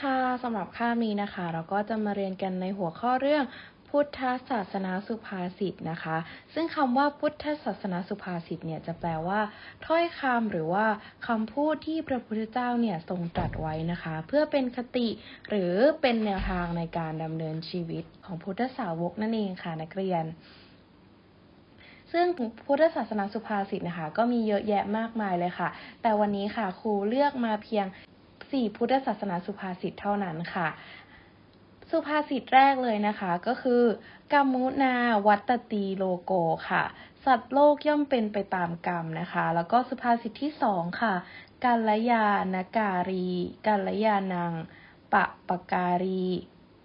ค่ะสำหรับค่าบนี้นะคะ เราก็จะมาเรียนกันในหัวข้อเรื่องพุทธศาสนาสุภาษิตนะคะ ซึ่งคำว่าพุทธศาสนาสุภาษิตเนี่ยจะแปลว่า ถ้อยคำหรือว่าคำพูดที่พระพุทธเจ้าเนี่ยทรงตรัสไว้นะคะ เพื่อเป็นคติหรือเป็นแนวทางในการดำเนินชีวิตของพุทธสาวกนั่นเองค่ะนักเรียนซึ่งพุทธศาสนาสุภาษิตนะคะ ก็มีเยอะแยะมากมายเลยค่ะ แต่วันนี้ค่ะครูเลือกมาเพียง สี่พุทธศาสนาสุภาษิตเท่านั้นค่ะ สุภาษิตแรกเลยนะคะก็คือกัมมุนาวัตตีโลโกค่ะ สัตว์โลกย่อมเป็นไปตามกรรมนะคะ แล้วก็สุภาษิตที่สองค่ะกัลยานการีกัลยานังปะปะการี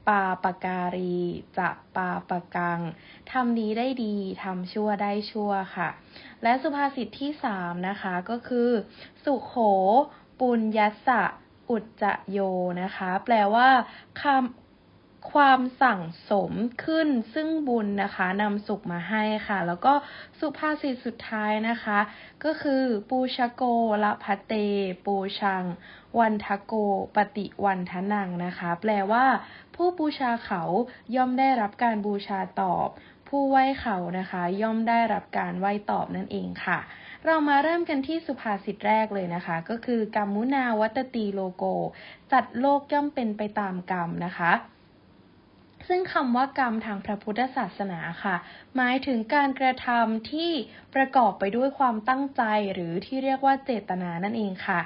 ปาปะการีจะปาปะกังทำดีได้ดีทำชั่วได้ชั่วค่ะ และสุภาษิตที่สามนะคะก็คือ สุโขปุญยัสสะ อุจจะโยนะคะ แปลว่าคำความสั่งสมขึ้นซึ่งบุญนะคะนำสุขมาให้ค่ะ แล้วก็สุภาษิตสุดท้ายนะคะ ก็คือปูชโกละพะเต ปูชัง วันทโก ปฏิวันทนังนะคะ แปลว่า ผู้บูชาเขาย่อมได้รับการบูชาตอบ ผู้ไหว้เขานะคะ ย่อมได้รับการไหว้ตอบนั่นเองค่ะ เรามาเริ่มกันที่สุภาษิตแรกเลยนะคะ ก็คือกรรมุนาวัตตีโลโกจัดโลกย่อมเป็นไปตามกรรมนะคะซึ่งคำว่ากรรมทางพระพุทธศาสนาค่ะ หมายถึงการกระทำที่ประกอบไปด้วยความตั้งใจหรือที่เรียกว่าเจตนานั่นเองค่ะ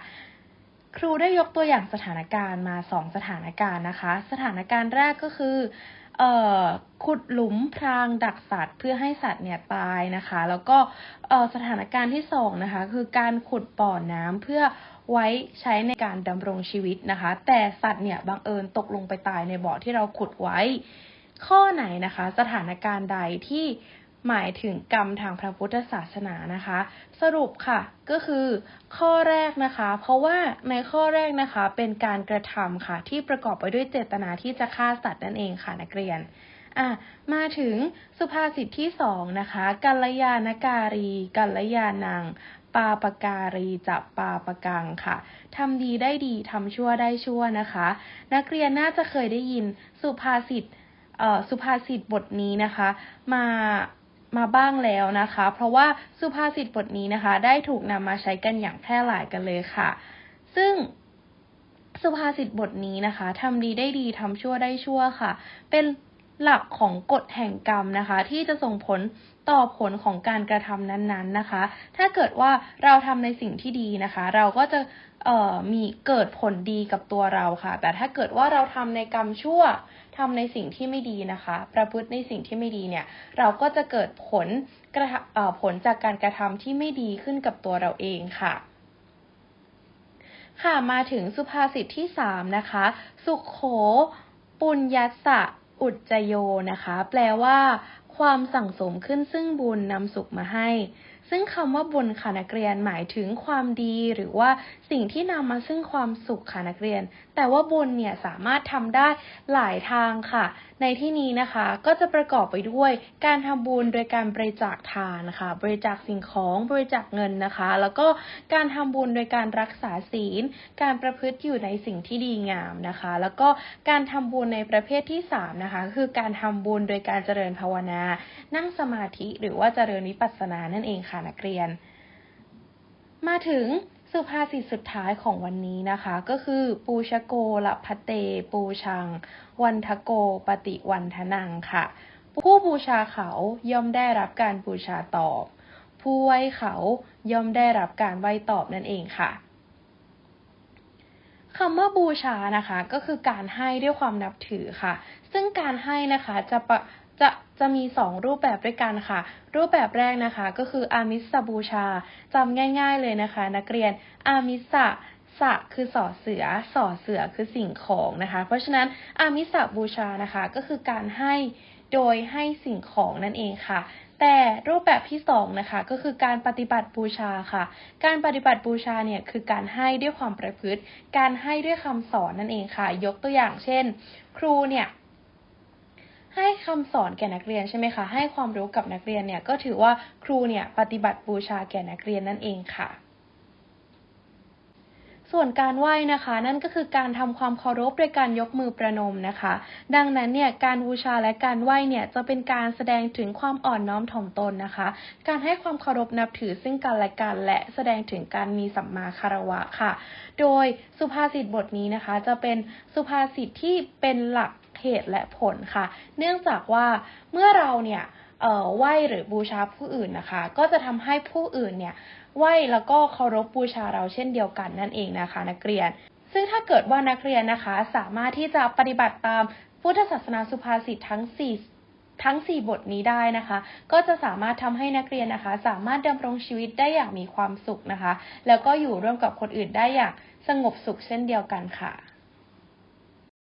ครูได้ยกตัวอย่างสถานการณ์มาสองสถานการณ์นะคะ สถานการณ์แรกก็คือ ขุดหลุมพรางดักสัตว์เพื่อให้สัตว์เนี่ยตายนะคะ แล้วก็สถานการณ์ที่สองนะคะ คือการขุดบ่อน้ำเพื่อไว้ใช้ในการดำรงชีวิตนะคะ แต่สัตว์เนี่ยบังเอิญตกลงไปตายในบ่อที่เราขุดไว้ ข้อไหนนะคะ สถานการณ์ใดที่ หมายถึงกรรมทางพระพุทธศาสนานะคะ สรุปค่ะก็คือข้อแรกนะคะ เพราะว่าในข้อแรกนะคะเป็นการกระทำค่ะที่ประกอบไปด้วยเจตนาที่จะฆ่าสัตว์นั่นเองค่ะนักเรียนอะมาถึงสุภาษิตที่สองนะคะกัลยาณการีกัลยาณังปาปการีจับปาปกังค่ะทำดีได้ดีทำชั่วได้ชั่วนะคะ นักเรียนน่าจะเคยได้ยินสุภาษิตสุภาษิตบทนี้นะคะ มา มาบ้างแล้วนะคะ เพราะว่าสุภาษิตบทนี้นะคะ ได้ถูกนำมาใช้กันอย่างแพร่หลายกันเลยค่ะ ซึ่งสุภาษิตบทนี้นะคะทำดีได้ดีทำชั่วได้ชั่วค่ะ เป็นหลักของกฎแห่งกรรมนะคะ ที่จะส่งผลต่อผลของการกระทำนั้นๆนะคะ ถ้าเกิดว่าเราทำในสิ่งที่ดีนะคะ เราก็จะมีเกิดผลดีกับตัวเราค่ะ แต่ถ้าเกิดว่าเราทำในกรรมชั่ว ทำในสิ่งที่ไม่ดีนะคะ ประพฤติในสิ่งที่ไม่ดีเนี่ย เราก็จะเกิดผลกระผลจากการกระทำที่ไม่ดีขึ้นกับตัวเราเองค่ะค่ะมาถึงสุภาษิตที่สามนะคะ สุขโข ปุญญัสสะอุจจโยนะคะ แปลว่า ความสั่งสมขึ้นซึ่งบุญนำสุขมาให้ ซึ่งคำว่าบุญค่ะนักเรียนหมายถึงความดีหรือว่าสิ่งที่นำมาซึ่งความสุขค่ะนักเรียน แต่ว่าบุญเนี่ยสามารถทำได้หลายทางค่ะ ในที่นี้นะคะก็จะประกอบไปด้วยการทำบุญโดยการบริจาคทานนะคะบริจาคสิ่งของบริจาคเงินนะคะ แล้วก็การทำบุญโดยการรักษาศีล การประพฤติอยู่ในสิ่งที่ดีงามนะคะ แล้วก็การทำบุญในประเภทที่3นะคะคือการทำบุญโดยการเจริญภาวนา นั่งสมาธิหรือว่าเจริญวิปัสสนานั่นเองค่ะค่ะนักเรียน มาถึงสุภาษิตสุดท้ายของวันนี้นะคะ ก็คือ ปูชโกละพะเต ปูชัง วันทโกปฏิวันทนังค่ะ ผู้บูชาเขาย่อมได้รับการบูชาตอบ ผู้ไหว้เขาย่อมได้รับการไหว้ตอบนั่นเองค่ะคำว่าบูชานะคะ ก็คือการให้ด้วยความนับถือค่ะ ซึ่งการให้นะคะจะจะ จะมีสองรูปแบบด้วยกันค่ะ รูปแบบแรกนะคะก็คืออามิสบูชาจำง่าย ๆเลยนะคะ นักเรียนอามิสะสะคือสอเสือสอเสือคือสิ่งของนะคะ เพราะฉะนั้นอามิสบูชานะคะก็คือการให้โดยให้สิ่งของนั่นเองค่ะ แต่รูปแบบที่สองนะคะก็คือการปฏิบัติบูชาค่ะ การปฏิบัติบูชาเนี่ยคือการให้ด้วยความประพฤติ การให้ด้วยคำสอนนั่นเองค่ะ ยกตัวอย่างเช่น ครูเนี่ย ให้คำสอนแก่นักเรียนใช่ไหมคะ ให้ความรู้กับนักเรียนเนี่ยก็ถือว่าครูเนี่ยปฏิบัติบูชาแก่นักเรียนนั่นเองค่ะ ส่วนการไหว้นะคะ นั่นก็คือการทำความเคารพโดยการยกมือประนมนะคะ ดังนั้นเนี่ยการบูชาและการไหว้เนี่ยจะเป็นการแสดงถึงความอ่อนน้อมถ่อมตนนะคะ การให้ความเคารพนับถือซึ่งกันและกันและแสดงถึงการมีสัมมาคารวะค่ะ โดยสุภาษิตบทนี้นะคะ จะเป็นสุภาษิตที่เป็นหลัก เหตุและผลค่ะ เนื่องจากว่าเมื่อเราเนี่ยไหว้หรือบูชาผู้อื่นนะคะ ก็จะทำให้ผู้อื่นเนี่ยไหว้แล้วก็เคารพบูชาเราเช่นเดียวกันนั่นเองนะคะ นักเรียน ซึ่งถ้าเกิดว่านักเรียนนะคะ สามารถที่จะปฏิบัติตามพุทธศาสนาสุภาษิตทั้ง 4ทั้ง 4 บทนี้ได้นะคะ ก็จะสามารถทำให้นักเรียนนะคะ สามารถดำรงชีวิตได้อย่างมีความสุขนะคะ แล้วก็อยู่ร่วมกับคนอื่นได้อย่างสงบสุขเช่นเดียวกันค่ะ